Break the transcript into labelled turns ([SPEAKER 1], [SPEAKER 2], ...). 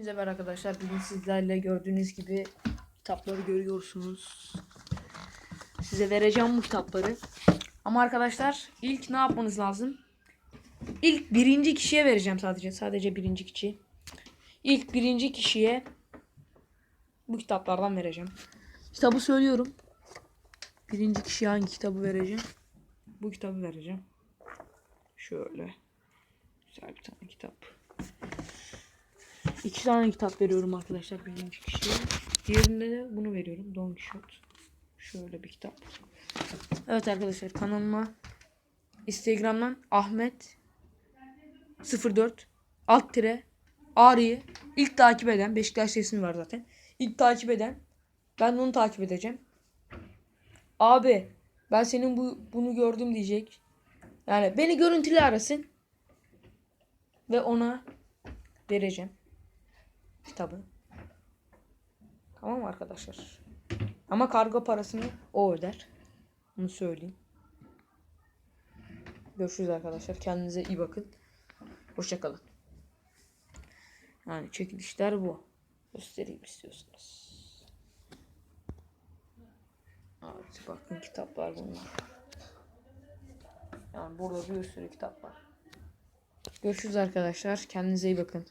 [SPEAKER 1] Hepinize merhaba arkadaşlar. Bugün sizlerle gördüğünüz gibi kitapları görüyorsunuz. Size vereceğim bu kitapları. Ama arkadaşlar ilk ne yapmanız lazım? İlk birinci kişiye vereceğim sadece. Sadece birinci kişi. İlk birinci kişiye bu kitaplardan vereceğim. Kitabı söylüyorum. Birinci kişiye hangi kitabı vereceğim? Bu kitabı vereceğim. Şöyle. Güzel bir tane kitap. İki tane kitap veriyorum arkadaşlar birinci kişiye. Diğerinde de bunu veriyorum. Don Quixote. Şöyle bir kitap. Evet arkadaşlar kanalıma Instagram'dan Ahmet 04 alt tire Ari'yi ilk takip eden Beşiktaş resmi var zaten. İlk takip eden ben onu takip edeceğim. Abi ben senin bu bunu gördüm diyecek. Yani beni görüntülü arasın ve ona vereceğim kitabı. Tamam arkadaşlar? Ama kargo parasını o öder. Bunu söyleyeyim. Görüşürüz arkadaşlar. Kendinize iyi bakın. Hoşçakalın. Yani çekilişler bu. Göstereyim istiyorsanız. Evet bakın kitaplar bunlar. Yani burada bir sürü kitap var. Görüşürüz arkadaşlar. Kendinize iyi bakın.